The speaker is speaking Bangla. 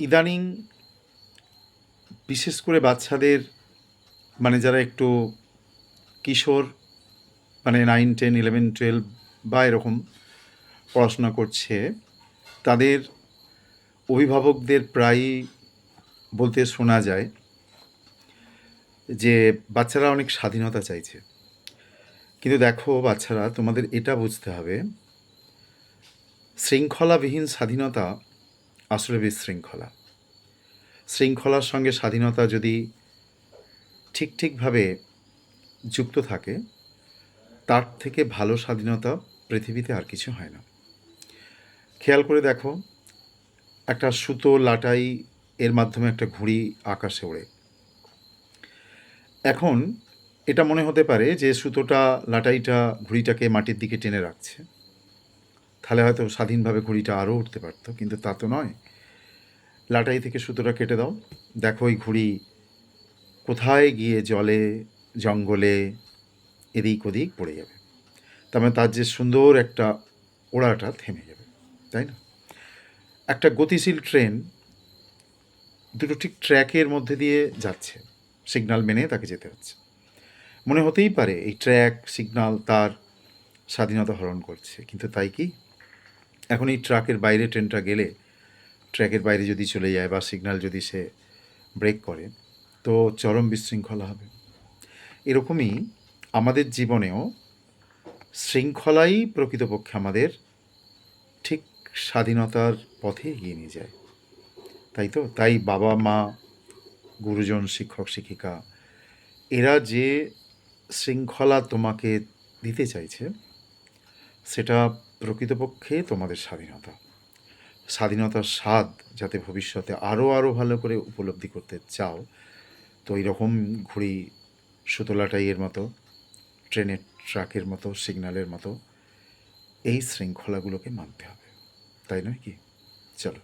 ইদানিং বিশেষ করে বাচ্চাদের মানে যারা একটু কিশোর মানে নাইন টেন ইলেভেন টুয়েলভ বা এরকম পড়াশোনা করছে, তাদের অভিভাবকদের প্রায়ই বলতে শোনা যায় যে বাচ্চারা অনেক স্বাধীনতা চাইছে। কিন্তু দেখো বাচ্চারা, তোমাদের এটা বুঝতে হবে, শৃঙ্খলাবিহীন স্বাধীনতা আসলে বিশৃঙ্খলা। শৃঙ্খলার সঙ্গে স্বাধীনতা যদি ঠিক ঠিকভাবে যুক্ত থাকে, তার থেকে ভালো স্বাধীনতা পৃথিবীতে আর কিছু হয় না। খেয়াল করে দেখো, একটা সুতো লাটাই এর মাধ্যমে একটা ঘুড়ি আকাশে ওড়ে। এখন এটা মনে হতে পারে যে সুতোটা, লাটাইটা, ঘুড়িটাকে মাটির দিকে টেনে রাখছে। তাহলে হয়তো স্বাধীনভাবে ঘুড়িটা আরও উঠতে পারতো, কিন্তু তা তো নয়। লাটাই থেকে সুতোটা কেটে দাও। দেখো ওই ঘুড়ি কোথায় গিয়ে জলে, জঙ্গলে, এদিক ওদিক পড়ে যাবে। তার মানে তার যে সুন্দর একটা ওড়াটা থেমে যাবে, তাই না? একটা গতিশীল ট্রেন দুটো ঠিক ট্র্যাকের মধ্যে দিয়ে যাচ্ছে, সিগনাল মেনে তাকে যেতে হচ্ছে। মনে হতেই পারে এই ট্র্যাক, সিগনাল তার স্বাধীনতা হরণ করছে, কিন্তু তাই কি? এখন এই ট্রাকের বাইরে ট্রেনটা গেলে, ট্র্যাকের বাইরে যদি চলে যায় বা সিগন্যাল যদি সে ব্রেক করে, তো চরম বিশৃঙ্খলা হবে। এরকমই আমাদের জীবনেও শৃঙ্খলাই প্রকৃতপক্ষে আমাদের ঠিক স্বাধীনতার পথে এগিয়ে নিয়ে যায়। তাই তো? তাই বাবা, মা, গুরুজন, শিক্ষক, শিক্ষিকা, এরা যে শৃঙ্খলা তোমাকে দিতে চাইছে, সেটা প্রকৃতপক্ষে তোমাদের স্বাধীনতা। স্বাধীনতার স্বাদ যাতে ভবিষ্যতে আরও আরও ভালো করে উপলব্ধি করতে চাও, তো এইরকম ঘুড়ি সুতলাটাইয়ের মতো, ট্রেনের ট্রাকের মতো, সিগন্যালের মতো, এই শৃঙ্খলাগুলোকে মানতে হবে। তাই নয় কি? চলো।